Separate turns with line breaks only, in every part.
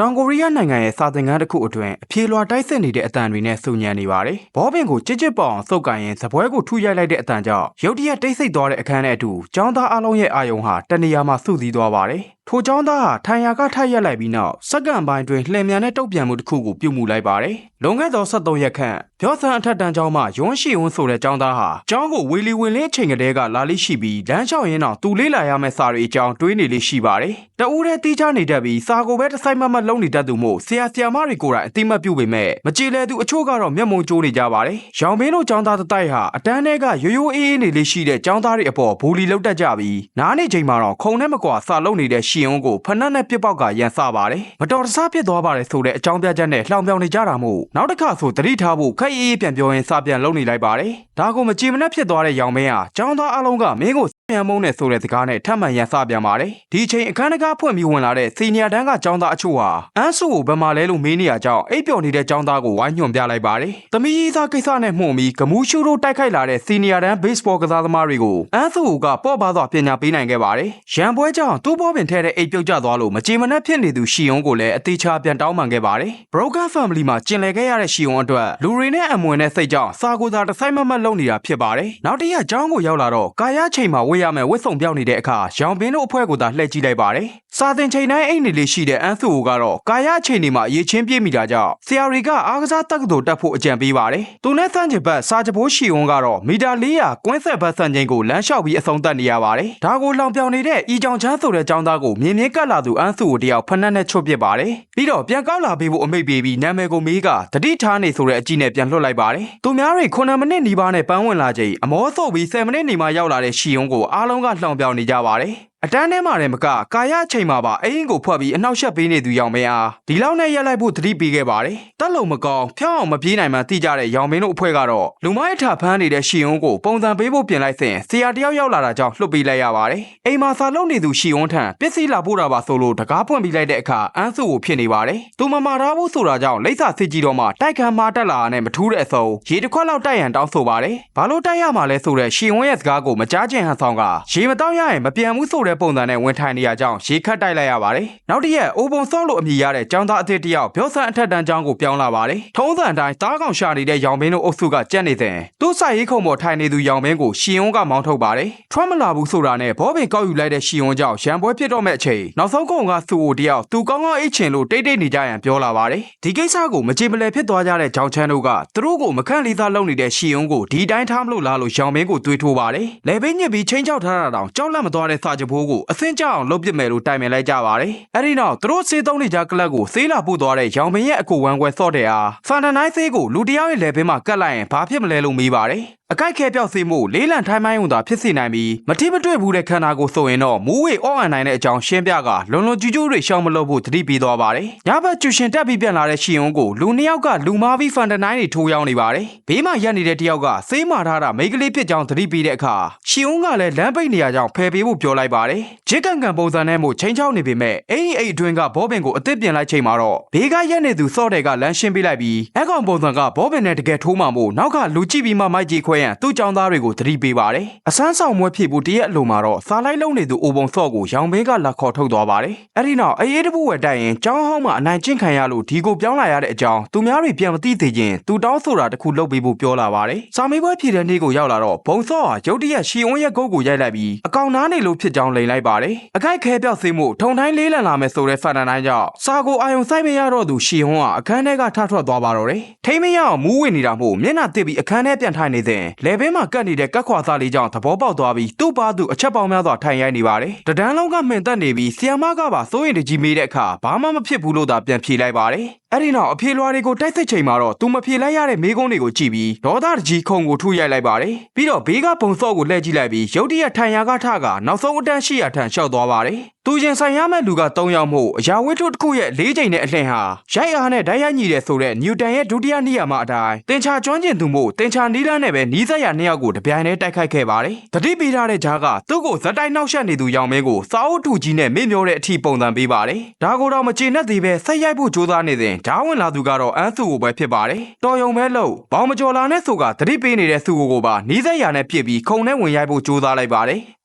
တောင်ကိုရီးယားနိုင်ငံရဲ့စာသင်ခန်းတစ်ခုအတွင်းအပြေလွှာတိုက်စစ်နေတဲ့အတန်တွေနဲ့ဆူညံနေပါတယ်။ဘောပင်ကိုကြစ်ကြစ်ပေါအောင်စုပ်ကန်ရင်ဇပွဲကိုထူရိုက်လိုက်တဲ့အတန်ကြောင့်ရုတ်တရက်တိတ်ဆိတ်သွားတဲ့အခန်းနဲ့အတူចောင်းသားအလုံးရဲ့အာယုံဟာတနေရာမှာစုစည်းသွားပါတယ်။ ထိုចောင်းသားဟာထိုင်ရာကထိုက်ရက်လိုက်ပြီးနောက်စက္ကန့်ပိုင်းတွင်လှည့်မြန်တဲ့တုတ်ပြန်မှုတစ်ခုကိုပြုတ်မှုလိုက်ပါတယ်။လွန်ခဲ့သော73ရက်ခန့်ပြောဆန်အထက်တန်းကျောင်းမှယွန်းရှိဝန်းဆိုတဲ့ကျောင်းသားဟာကျောင်းကိုဝေလီဝင်လင်းချိန်ကလေးကလာလိရှိပြီးလမ်းလျှောက်ရင်းတော့သူလေးလာရမယ့်စာတွေအကြောင်းတွေးနေလေးရှိပါတယ်။တဦးတည်းတီးခြားနေတတ်ပြီးစာကိုပဲတစ်ဆိုင်မမတ်လုံးနေတတ်သူမို့ဆရာဆရာမတွေကိုယ်တိုင်အတိမတ်ပြုပေမဲ့မကြည်လဲသူအချို့ကတော့မျက်မုံကျိုးနေကြပါတယ်။ရောင်မင်းတို့ကျောင်းသားတစ်တိုက်ဟာအတန်းထဲကရိုးရိုးအေးအေးနေလေးရှိတဲ့ကျောင်းသားတွေအပေါ်ဘူလီလောက်တတ်ကြပြီးနားနေချိန်မှာတော့ခုံနဲ့မကွာစာလုံးနေတဲ့ရှီယွန်းကိုဖနက်နဲ့ပြစ်ပေါက်ကရန်စပါတယ်။မတော်တဆဖြစ်သွားပါတယ်ဆိုတဲ့အကြောင်းပြချက်နဲ့လှောင်ပြောင်နေကြတာမို့နောက်တစ်ခါဆိုတတိထားဖို့ခက်ရေးရေးပြန်ပြောရင်စာပြန်လုပ်နေလိုက်ပါတယ်။ဒါကိုမကြည်မနှက်ဖြစ်သွားတဲ့ရောင်မင်းဟာကျောင်းသားအလုံးကမင်းကို ပြန်မုန်းနဲ့ဆိုတဲ့စကားနဲ့ထပ်မံရန်စပြန်ပါတယ်။ဒီအချိန်အခန်းတကားဖွင့်ပြီးဝင်လာတဲ့စီနီယာတန်းကကျောင်းသားအချို့ဟာအန်းစုကိုဘယ်မှာလဲလို့မေးနေရကြောင်းအိပ်ပျော်နေတဲ့ကျောင်းသားကိုဝိုင်းညွှန်ပြလိုက်ပါတယ်။သမီးကြီးသားကိစ္စနဲ့မှုန်ပြီးဂမူးရှူတို့တိုက်ခိုက်လာတဲ့စီနီယာတန်းဘေ့စ်ဘောကစားသမားတွေကိုအန်းစုကပေါ့ပါစွာပညာပေးနိုင်ခဲ့ပါတယ်။ရန်ပွဲကြောင့်သူ့ဘောပင်ထဲတဲ့အိပ်ပြုတ်ကျသွားလို့မကြေမနက်ဖြစ်နေသူရှီယွန်းကိုလည်းအသေးချာပြန်တောင်းပန်ခဲ့ပါတယ်။ Broken Family မှာကျင်လည်ခဲ့ရတဲ့ရှီယွန်းအတွက်လူတွေနဲ့အမွေနဲ့စိတ်ကြောင့်စာကိုသာတစ်ဆိုင်မမတ်လုပ်နေတာဖြစ်ပါတယ်။နောက်တစ်ရက်ကျောင်းကိုရောက်လာတော့ကာယချိန်မှာဝေ့ရမယ်ဝတ်စုံပြောင်းနေတဲ့အခါရောင်ပင်တို့အဖွဲ့ကိုသာလှည့်ကြည့်လိုက်ပါတယ်။စာသင်ချိန်တိုင်းအိတ်နေလေးရှိတဲ့အန်းစုကိုကတော့ကာယချိန်တွေမှာအရေးချင်းပြည့်မိတာကြောင့်ဆရာတွေကအားကစားတက္ကသိုလ်တက်ဖို့အကြံပေးပါတယ်။သူနဲ့ဆန့်ကျင်ဘက်စာကြပိုးရှီဝန်းကတော့မီတာ400ကွင်းဆက်ဘက်ဆန့်ချိန်ကိုလမ်းလျှောက်ပြီးအဆုံးသတ်နေရပါတယ်။ဒါကိုလောင်ပြောင်နေတဲ့ဤကြောင်ချမ်းဆိုတဲ့ចောင်းသားကိုမြင်မြင်ကတ်လာသူအန်းစုကိုတယောက်ဖက်နှက်နဲ့ချွတ်ပစ်ပါတယ်။ပြီးတော့ပြန်ကောက်လာပေးဖို့အမိတ်ပေးပြီးနာမည်ကိုမေးကတတိထားနေဆိုတဲ့အကြည့်နဲ့ပြန်လွှတ်လိုက်ပါတယ်။သူများတွေ9မိနစ်နီးပါးနဲ့ပန်းဝင်လာချိန်အမောဆို့ပြီး10မိနစ်နေမှရောက်လာတဲ့ရှီယွန်းကိုအားလုံးကလှောင်ပြောင်နေကြပါတယ်။ အတန်းထဲမှာလည်းမကကာယအချိန်မှာပါအရင်ကိုဖွက်ပြီးအနှောက်ယှက်ပေးနေသူရောင်မင်းအားဒီလောက်နဲ့ရက်လိုက်ဖို့သတိပေးခဲ့ပါတယ်တက်လုံမကောင်းဖျောင်းအောင်မပြေးနိုင်မှသိကြတဲ့ရောင်မင်းတို့အဖွဲ့ကတော့လူမိုင်းထဖမ်းနေတဲ့ရှီယွန်းကိုပုံစံပေးဖို့ပြင်လိုက်စဉ်ဆရာတယောက်ရောက်လာတာကြောင့်လှုပ်ပေးလိုက်ရပါတယ်အိမ်မှာစာလုပ်နေသူရှီယွန်းထံပစ္စည်းလာပို့တာပါဆိုလို့တကားဖွင့်ပြီးလိုက်တဲ့အခါအန်းစုကိုဖြစ်နေပါတယ်သူမမာထားဖို့ဆိုတာကြောင့်လိမ့်စာစစ်ကြီးတော့မှတိုက်ခံမှာတက်လာတာနဲ့မထူးတဲ့အစုံရေတစ်ခွက်လောက်တိုက်ရန်တောင်းဆိုပါတယ်ဘာလို့တိုက်ရမှာလဲဆိုတဲ့ရှီယွန်းရဲ့စကားကိုမကြားချင်ဟန်ဆောင်ကရေမတောင်းရရင်မပြန်ဘူးဆိုတဲ့ပုံစံနဲ့ဝင်ထိုင်နေရကြောင်းရေခတ်တိုက်လိုက်ရပါတယ်။နောက်တစ်ရက်အိုပုံစော့လို့အမည်ရတဲ့ចောင်းသားအသစ်တစ်ယောက်ပြောဆန်အထက်တန်းကျောင်းကိုပြောင်းလာပါတယ်။ထုံးစံအတိုင်းတားကောင်ရှာနေတဲ့ရောင်မင်းတို့အုပ်စုကကြက်နေစဉ်သူ့ဆိုင်ရေးခုံပေါ်ထိုင်နေသူရောင်မင်းကိုရှီယွန်းကမောင်းထုတ်ပါတယ်။ထွက်မလာဘူးဆိုတာနဲ့ဘောပင်ကောက်ယူလိုက်တဲ့ရှီယွန်းကြောင့်ရန်ပွဲဖြစ်တော့မဲ့အချိန်နောက်ဆုံးကုံကသူ့ကိုတယောက်သူကောင်းကောင်းအိတ်ချင်လို့တိတ်တိတ်နေကြရန်ပြောလာပါတယ်။ဒီကိစ္စကိုမကြေမလည်ဖြစ်သွားကြတဲ့ဂျောင်ချန်းတို့ကသူတို့ကိုမခန့်လေးစားလုပ်နေတဲ့ရှီယွန်းကိုဒီတိုင်းထားမလို့လားလို့ရောင်မင်းကိုတွေးထိုးပါတယ်။လေဘင်းညစ်ပြီးချင်းချောက်ထားတာတောင်ကြောက်လန့်မသွားတဲ့စာကြပိုးကိုအစင်းကြအောင်လုပ်ပစ်မယ်လို့တိုင်ပင်လိုက်ကြပါတယ်။အဲဒီနောက်သူတို့စေးသုံးနေကြကလပ်ကိုဆေးလာပို့သွားတဲ့ရောင်မင်းရဲ့အကိုဝမ်းကွယ်စော့တဲ့အားဖန်တနိုင်းဆေးကိုလူတယောက်ရဲ့လေဘင်းမှာကတ်လိုက်ရင်ဘာဖြစ်မလဲလို့မေးပါတယ်။ အကိုက်ခဲပြောက်စေမှုလေးလံထိုင်းမိုင်းုံသာဖြစ်စေနိုင်ပြီးမတိမတွေ့ဘူးတဲ့ခန္ဓာကိုယ်ဆိုရင်တော့မူးဝေအော့အန်နိုင်တဲ့အကြောင်းရှင်းပြကလွန်လွန်ကျူးကျူးတွေရှောင်မလို့ဖို့တတိပေးသွားပါတယ်။ညဘက်ကျူရှင်တက်ပြီးပြန်လာတဲ့ရှီယွန်းကိုလူနှစ်ယောက်ကလူမားပြီးဖန်တနိုင်းတွေထိုးရောက်နေပါတယ်။ဘေးမှာရက်နေတဲ့တယောက်ကစေးမာထားတာမိန်းကလေးဖြစ်ကြောင်းတတိပေးတဲ့အခါရှီယွန်းကလည်းလမ်းပိတ်နေရကြောင်းဖယ်ပေးဖို့ပြောလိုက်ပါတယ်။ဂျစ်ကန်ကန်ပုံစံနဲ့မို့ချင်းချောက်နေပေမဲ့အိမ်အိမ်အတွင်းကဘောပင်ကိုအစ်စ်ပြင်လိုက်ချိန်မှာတော့ဘေးကရက်နေသူစော့တဲ့ကလမ်းရှင်းပေးလိုက်ပြီးအကောင်ပုံစံကဘောပင်နဲ့တကယ်ထိုးမှမို့နောက်ကလူကြည့်ပြီးမှမိုက်ကြီးခွဲရန်သူ့ကြောင်သားတွေကိုသတိပေးပါတယ်။အစမ်းဆောင်မွဲဖြစ်ဖို့တရက်အလိုမှာတော့စာလိုက်လုံးနေသူအိုပုံစော့ကိုရောင်ဘင်းကလက်ခေါ်ထုတ်သွားပါတယ်။အဲ့ဒီနောက်အေးတပူဝဲတိုက်ရင်ကျောင်းဟောင်းမှာအနိုင်ကျင့်ခံရလို့ဒီကိုပြောင်းလာရတဲ့အကြောင်းသူများတွေပြန်မသိသေးခြင်းသူတောင်းဆိုတာတခုလုပ်ပေးဖို့ပြောလာပါတယ်။စာမေးပွဲဖြေတဲ့နေ့ကိုရောက်လာတော့ဘုံစော့ဟာရုတ်တရက်ရှီဝန်းရဲ့ဂုတ်ကိုရိုက်လိုက်ပြီးအကောင်နားနေလို့ဖြစ်ကြောင်းလိန်လိုက်ပါတယ်။အခိုက်ခဲပြောက်စေမှုထုံတိုင်းလေးလံလာမယ်ဆိုတဲ့ဖန်တန်တိုင်းကြောင့်စာကိုအာယုံစိုက်မရတော့သူရှီဝန်းဟာအခန်းထဲကထထွက်သွားပါတော့တယ်။ထိမရအောင်မူးဝင်နေတာမို့မျက်နှာတစ်ပြီးအခန်းထဲပြန်ထိုင်နေစဉ်လေဘင်းမှာကတ်နေတဲ့ကက်ခွာသားလေးကြောင့်သဘောပေါက်သွားပြီးသူ့ပါသူအချက်ပေါင်းများစွာထိုင်ရိုက်နေပါတယ်။တဒန်းလုံးကမှင်သက်နေပြီးဆီယမကပါစိုးရင်တကြီးမေးတဲ့အခါဘာမှမဖြစ်ဘူးလို့သာပြန်ဖြေလိုက်ပါတယ်။အဲ့ဒီနောက်အဖြေလွှာတွေကိုတိုက်စစ်ချိန်မှာတော့သူမဖြေလိုက်ရတဲ့မေးခွန်းတွေကိုကြည့်ပြီးဒေါသတကြီးခုံကိုထုရိုက်လိုက်ပါတယ်။ပြီးတော့ဘေးကပုံစော့ကိုလှည့်ကြည့်လိုက်ပြီးရုတ်တရက်ထိုင်ရာကထကနောက်ဆုံးအတန်းရှိရာထန်လျှောက်သွားပါတယ်။ သူရင်ဆိုင်ရမဲ့လူက3ယောက်မို့အရာဝတ္ထုတစ်ခုရဲ့၄ချိန်နဲ့အလှင်ဟာရိုက်အားနဲ့ဓာတ်ရိုက်ညီတယ်ဆိုတဲ့နျူတန်ရဲ့ဒုတိယနိယာမအတိုင်းတင်ချာကျွမ်းကျင်သူမို့တင်ချာနီးလန်းနဲ့ပဲနီးစပ်ရာနှစ်ယောက်ကိုတပြိုင်တည်းတိုက်ခိုက်ခဲ့ပါတယ်။တတိပေးထားတဲ့ဂျားကသူ့ကိုဇက်တိုက်နှောက်ယှက်နေသူရောင်မင်းကိုစာအုပ်ထုကြီးနဲ့မေ့မျောတဲ့အထိပုံစံပေးပါတယ်။ဒါကိုတော့မကျေနပ်သေးပဲဆက်ရိုက်ဖို့ကြိုးစားနေစဉ်ဓာဝင်လာသူကတော့အန်းစုကိုပဲဖြစ်ပါတယ်။တော်ယုံပဲလို့ဘောင်မကျော်လာနဲ့ဆိုကတတိပေးနေတဲ့စုကိုကိုပါနီးစပ်ရာနဲ့ပြစ်ပြီးခုံနဲ့ဝင်ရိုက်ဖို့ကြိုးစားလိုက်ပါတယ်။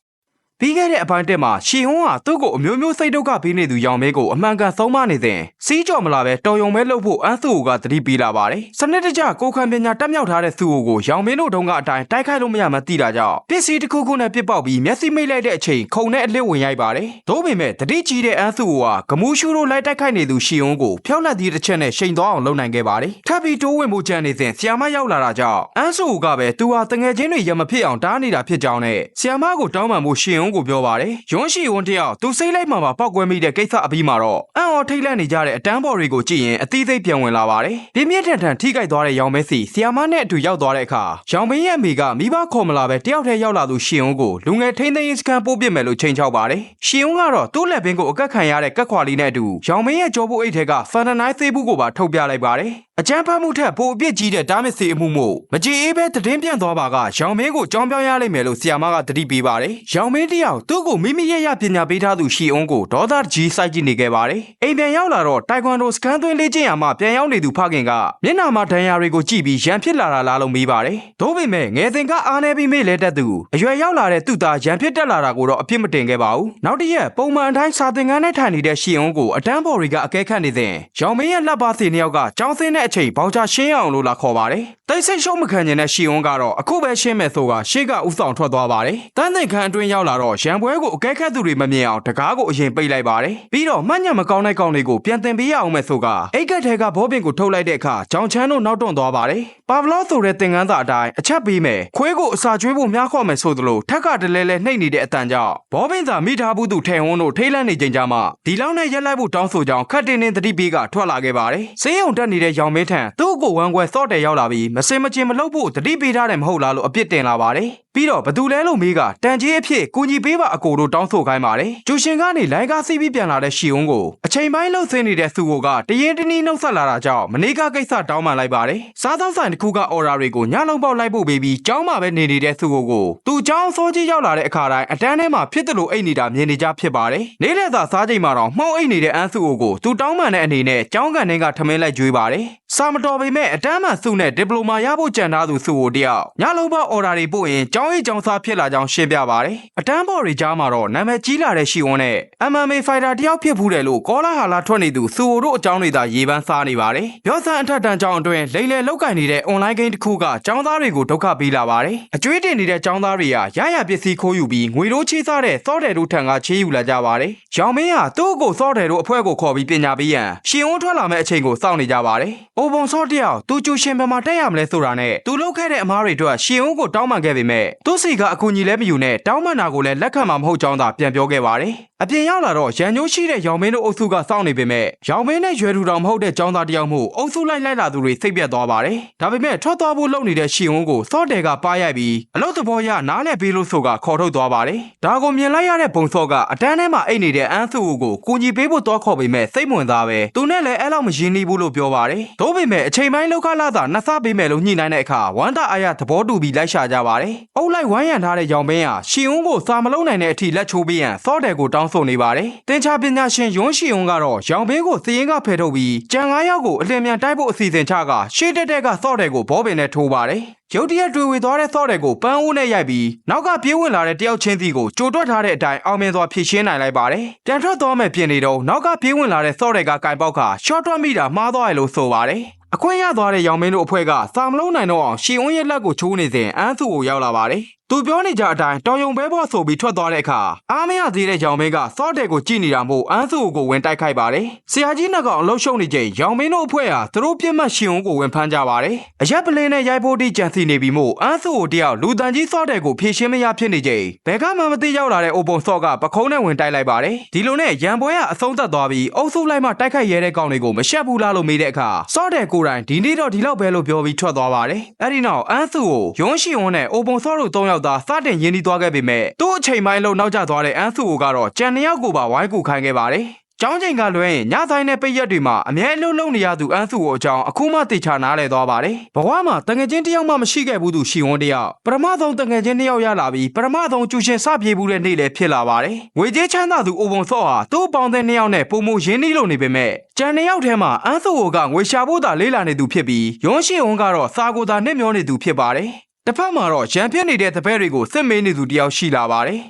ပြီးခဲ့တဲ့အပိုင်းတက်မှာရှီဟွန်းဟာသူ့ကိုအမျိုးမျိုးစိတ်ဒုက္ခပေးနေသူရောင်မဲကိုအမှန်ကန်ဆုံးမနေစဉ်စီးကြော်မလာပဲတော်ယုံမဲလုပ်ဖို့အန်းစုကသတိပေးလာပါတယ်စနစ်တကျကိုခံပညာတက်မြောက်ထားတဲ့သူ့ကိုရောင်မင်းတို့တုန်းကအတိုင်းတိုက်ခိုက်လို့မရမှသိတာကြောင့်ပစ္စည်းတစ်ခုခုနဲ့ပြစ်ပေါက်ပြီးမျက်စိမိတ်လိုက်တဲ့အချိန်ခုံနဲ့အလစ်ဝင်ရိုက်ပါတယ်သို့ပေမဲ့တတိကြီးတဲ့အန်းစုကဂမူးရှူတို့လိုက်တိုက်ခိုက်နေသူရှီဟွန်းကိုဖျောက်လက်သည့်တစ်ချက်နဲ့ရှိန်သွားအောင်လုပ်နိုင်ခဲ့ပါတယ်ထပ်ပြီးတိုးဝင်မှုကြံနေစဉ်ဆီယာမရောက်လာတာကြောင့်အန်းစုကပဲသူဟာတငယ်ချင်းတွေရမဖြစ်အောင်တားနေတာဖြစ်ကြောင်းနဲ့ဆီယာမကိုတောင်းပန်ဖို့ရှီဟွန်းကိုပြောပါတယ်ယွန်းရှီဟွန်းတယောက်သူစိတ်လိုက်မှမှာပောက်ကွဲမိတဲ့ကိစ္စအပြီးမှာတော့အံ့ဩထိတ်လန့်နေကြတဲ့အတန်းဘော်တွေကိုကြည့်ရင်အသီးသိပ်ပြန်ဝင်လာပါတယ်ပြင်းပြင်းထန်ထန်ထိခိုက်သွားတဲ့ရောင်မဲစီဆီယာမနဲ့အတူရောက်သွားတဲ့အခါရောင်မင်းရဲ့အမိကမိဘခေါ်မလာပဲတယောက်တည်းရောက်လာသူရှီဟွန်းကိုလူငယ်ထိန်းသိမ်းရေးစခန်းပို့ပစ်မယ်လို့ချိန်ချောက်ပါတယ်ရှီဟွန်းကတော့သူ့လက်ပင်ကိုအကက်ခံရတဲ့ကက်ခွာလေးနဲ့အတူရောင်မင်းရဲ့ကြောပုတ်အိတ်ထဲကဖန်တနိုင်းသေးဘူးကိုပါထုတ်ပြလိုက်ပါတယ် အကြမ်းဖက်မှုထက်ပိုအပြစ်ကြီးတဲ့တားမစ်စီအမှုမို့မကြည်အေးပဲတည်င်းပြန့်သွားပါကရောင်မင်းကိုကြောင်းပြောင်းရလိမ့်မယ်လို့ဆီယာမကတတိပေးပါတယ်။ရောင်မင်းတယောက်သူ့ကိုမိမိရဲ့ရပညာပေးထားသူရှီအုံးကိုဒေါသကြီးစိုက်ကြည့်နေခဲ့ပါတယ်။အိမ်ပြန်ရောက်လာတော့တိုင်ကွန်ဒိုစကန်သွင်းလေ့ကျင့်ရာမှပြန်ရောက်နေသူဖခင်ကမျက်နှာမှာဒဏ်ရာတွေကိုကြည့်ပြီးရန်ဖြစ်လာတာလားလို့မေးပါတယ်။သို့ပေမဲ့ငယ်စဉ်ကအားနေပြီးမေ့လဲတတ်သူအရွယ်ရောက်လာတဲ့သူ့သားရန်ဖြစ်တက်လာတာကိုတော့အပြစ်မတင်ခဲ့ပါဘူး။နောက်တစ်ရက်ပုံမှန်အတိုင်းစာသင်ခန်းထဲထိုင်နေတဲ့ရှီအုံးကိုအတန်းဘော်တွေကအကဲခတ်နေစဉ်ရောင်မင်းရဲ့လက်ပါစီနှစ်ယောက်ကကြောင်းစင်းတဲ့အချိန်ဘောင်ချရှင်းအောင်လို့လာခေါ်ပါတယ်။တိတ်ဆိတ်ရှုံးမခံကျင်တဲ့ရှီအုံးကတော့အခုပဲရှင်းမယ်ဆိုကရှေ့ကဥဆောင်ထွက်သွားပါတယ်။တန်းသင်ခန်းအတွင်းရောက်လာတော့ရန်ပွဲကိုအကဲခတ်သူတွေမမြင်အောင်တကားကိုအရင်ပိတ်လိုက်ပါတယ်။ပြီးတော့မှတ်ညံမကောင်းတဲ့ကောင်တွေကိုပြန်တင်ပေးရအောင်မယ်ဆိုကအိတ်ကက်ထဲကဘောပင်ကိုထုတ်လိုက်တဲ့အခါကြောင်ချမ်းတို့နောက်တွန့်သွားပါတယ်။ပါဗလောဆိုတဲ့သင်ခန်းစာအတိုင်းအချက်ပေးမယ်ခွေးကိုအစာကျွေးဖို့မြားခေါ်မယ်ဆိုသလိုထက်ကတလဲလဲနှိပ်နေတဲ့အတန်ကြောင့်ဘောပင်စာမိထားဘူးသူထဲဝန်းတို့ထိတ်လန့်နေချိန်ကြမှာဒီလောက်နဲ့ရက်လိုက်ဖို့တောင်းဆိုကြောင်းခတ်တင်တင်တတိပေးကထွက်လာခဲ့ပါတယ်။စေးရုံတက်နေတဲ့ရောင်မင်းထံသူ့ကိုဝမ်းကွဲစော့တယ်ရောက်လာပြီးမစင်မချင်မလုပ်ဖို့တတိပေးထားတယ်မဟုတ်လားလို့အပြစ်တင်လာပါတယ်။ပြီးတော့ဘသူလဲလို့မေးကတန်ကြီးအဖြစ်ကိုကြီးပေးပါအကိုတို့တောင်းဆိုခိုင်းပါတယ်။ကျူရှင်ကနေလိုင်းကားစီးပြီးပြန်လာတဲ့ရှီအုံးကိုအချိန်ပိုင်းလှုပ်ဆင်းနေတဲ့သူကိုကတရင်တနည်းနှုတ်ဆက်လာတာကြောင့်မနေ့ကကိစ္စတောင်းပန်လိုက်ပါတယ်။စားသောက်ဆိုင်တစ်ခုကအော်ဒါတွေကိုညလုံးပေါက်လိုက်ဖို့ပေးပြီးကျောင်းမှာပဲနေနေတဲ့သူကိုကိုသူကျောင်းစောကြီးရောက်လာတဲ့အခါတိုင်းအတန်းထဲမှာဖြစ်တယ်လို့အိတ်နေတာမြင်နေကြဖြစ်ပါတယ်။နေ့လည်သာစားချိန်မှာတော့မှုံအိတ်နေတဲ့အန်းစုကိုကိုသူတောင်းပန်တဲ့အနေနဲ့ကျောင်းကန်ထဲကထမင်းလိုက်ကျွေးပါတယ်။စာမတော်ပေမဲ့အတန်းမှစုနဲ့ဒီပလိုမာရဖို့ကြံထားသူစုကိုတယောက်ညလုံးပေါက်အော်ဒါတွေပို့ရင်ကျောင်းရေးကျောင်းစားဖြစ်လာကြောင်းရှင်းပြပါတယ်။အတန်းဘော်တွေကြားမှာတော့နာမည်ကြီးလာတဲ့ရှီဝန်းနဲ့ MMA Fighter တယောက်ဖြစ်ဖူးတယ်လို့ကောလာဟာလာထွက်နေသူစုတို့အကြောင်းတွေသာရေးပန်းစားနေပါတယ်။ပြောစံအထက်တန်းကျောင်းအတွင်းလိမ့်လေလောက်ကင်နေတဲ့ online game တစ်ခုကကျောင်းသားတွေကိုဒုက္ခပေးလာပါတယ်။အကျွေးတင်နေတဲ့ကျောင်းသားတွေကရရပစ္စည်းခိုးယူပြီးငွေတို့ချေးစားတဲ့စောတယ်တို့ထံကချေးယူလာကြပါတယ်။ရောင်မင်းဟာသူ့ကိုစောတယ်တို့အဖွဲ့ကိုခေါ်ပြီးပညာပေးရန်ရှီဝန်းထွက်လာမယ့်အချိန်ကိုစောင့်နေကြပါတယ်။အိုဘုံစောတယောက်သူကျူရှင်ဘယ်မှာတက်ရမလဲဆိုတာနဲ့သူလုပ်ခဲ့တဲ့အမားတွေအတွက်ရှီဝန်းကိုတောင်းပန်ခဲ့ပေမဲ့သူ့စီကအကူအညီလည်းမယူနဲ့တောင်းပန်တာကိုလည်းလက်ခံမှာမဟုတ်ကြောင်းသာပြန်ပြောခဲ့ပါတယ်။အပြင်ရောက်လာတော့ရန်ညိုးရှိတဲ့ရောင်မင်းတို့အုပ်စုကစောင့်နေပေမဲ့ရောင်မင်းနဲ့ရွယ်ထူတော်မဟုတ်တဲ့ចောင်းသားတယောက်မို့အုပ်စုလိုက်လိုက်လာသူတွေစိတ်ပြတ်သွားပါတယ်။ဒါပေမဲ့ထွက်သွားဖို့လုပ်နေတဲ့ရှီဝန်းကိုစော့တယ်ကပါရိုက်ပြီးအလုတ်သဘောရနားလဲပေးလို့ဆိုကခေါ်ထုတ်သွားပါတယ်။ဒါကိုမြင်လိုက်ရတဲ့ဘုံစော့ကအတန်းထဲမှာအိတ်နေတဲ့အန်းစုကိုကိုကြီးပေးဖို့တော့ခေါ်ပေမဲ့စိတ်ဝင်စားပဲသူနဲ့လည်းအဲ့လောက်မရင်းနှီးဘူးလို့ပြောပါတယ်။သို့ပေမဲ့အချိန်ပိုင်းလောက်ခလာသာနှစ်ဆပေးမယ်လို့ညှိနှိုင်းတဲ့အခါဝမ်တာအာရသဘောတူပြီးလိုက်ရှာကြပါတယ်။အုပ်လိုက်ဝမ်းရံထားတဲ့ရောင်မင်းဟာရှီဝန်းကိုစာမလုံးနိုင်တဲ့အထိလက်ချိုးပေးရန်စော့တယ်ကိုတောင်းဆိုနေပါတယ်။တင်ချပညာရှင်ယွန်းရှီဝန်းကတော့ရောင်ဘင်းကိုစည်ရင်ကဖယ်ထုတ်ပြီးကြံ9ယောက်ကိုအလင်းမြန်တိုက်ဖို့အစီအစဉ်ချကရှေ့တက်တက်ကစော့တယ်ကိုဘောပင်နဲ့ထိုးပါတယ်။ရုတ်တရက်တွေ့ဝေသွားတဲ့စော့တယ်ကိုပန်းဦးနဲ့ရိုက်ပြီးနောက်ကပြေးဝင်လာတဲ့တယောက်ချင်းစီကိုကြိုတွက်ထားတဲ့အတိုင်းအောင်မြင်စွာဖြည့်ရှင်းနိုင်လိုက်ပါတယ်။ပြန်ထွက်သွားမဲ့ပြင်နေတော့နောက်ကပြေးဝင်လာတဲ့စော့တယ်ကကင်ပေါက်ကရှော့တွက်မိတာမှားသွားရလို့ဆိုပါတယ်။ အခွင့်ရသွားတဲ့ရောင်မင်းတို့အဖွဲ့ကစာမလုံးနိုင်တော့အောင်ရှီဝန်းရဲ့လက်ကိုချိုးနေစဉ်အန်းစုကိုရောက်လာပါတယ်။ သူပြောနေကြအတိုင်းတော်ယုံဘဲဘောဆိုပြီးထွက်သွားတဲ့အခါအားမရသေးတဲ့ရောင်မင်းကစော့တယ်ကိုကြည့်နေတာမို့အန်းစုကိုဝင်တိုက်ခိုက်ပါတယ်။ဆရာကြီးနှကောင်အလုရှုံနေချိန်ရောင်မင်းတို့အဖွဲ့ဟာသူတို့ပြစ်မှတ်ရှင်ုံကိုဝင်ဖမ်းကြပါတယ်။အရက်ပလင်းနဲ့ရိုက်ဖို့တိကြံစီနေပြီမို့အန်းစုကိုတယောက်လူတန်ကြီးစော့တယ်ကိုဖြည့်ရှင်းမရဖြစ်နေချိန်ဘယ်ကမှမသိရောက်လာတဲ့အိုပုံစော့ကပခုံးနဲ့ဝင်တိုက်လိုက်ပါတယ်။ဒီလိုနဲ့ရန်ပွဲကအဆုံးသတ်သွားပြီးအုပ်စုလိုက်မှတိုက်ခိုက်ရဲတဲ့ကောင်တွေကိုမရှက်ဘူးလားလို့မေးတဲ့အခါစော့တယ်ကိုယ်တိုင်ဒီနေ့တော့ဒီလောက်ပဲလို့ပြောပြီးထွက်သွားပါတယ်။အဲ့ဒီနောက်အန်းစုကိုယွန်းရှိဝန်းနဲ့အိုပုံစော့တို့၃ယောက်သာစတင်ရင်းနှီးသွားခဲ့ပေမဲ့သူ့အချိန်ပိုင်းလုံးနောက်ကျသွားတဲ့အန်းစုကိုကတော့ကြံနှစ်ယောက်ကိုပါဝိုင်းကူခိုင်းခဲ့ပါတယ်။ကျောင်းချိန်ကလွဲရင်ညဆိုင်နဲ့ပိတ်ရက်တွေမှာအမြဲအလုံးလုံးနေရသူအန်းစုကိုအကြောင်းအခုမှတေချာနားလဲသွားပါတယ်။ဘဝမှာတငယ်ချင်းတစ်ယောက်မှမရှိခဲ့ဘူးသူရှီဝန်းတစ်ယောက်ပရမဆုံးတငယ်ချင်းတစ်ယောက်ရလာပြီးပရမဆုံးကျူရှင်စပြေဘူးတဲ့နေ့လည်းဖြစ်လာပါတယ်။ငွေကြေးချမ်းသာသူအိုပုံစော့ဟာသူ့ပေါင်းတဲ့နှစ်ယောက်နဲ့ပုံမှုရင်းနှီးလို့နေပေမဲ့ကျန်နှစ်ယောက်ထဲမှာအန်းစုကိုကငွေရှာဖို့သာလေးလာနေသူဖြစ်ပြီးယွန်းရှီဝန်းကတော့စာကိုသာနှိမ့်မျောနေသူဖြစ်ပါတယ်။ တစ်ဖက်မှာတော့ရန်ဖြစ်နေတဲ့တပည့်တွေကိုစစ်မေးနေသူတယောက်ရှိလာပါတယ်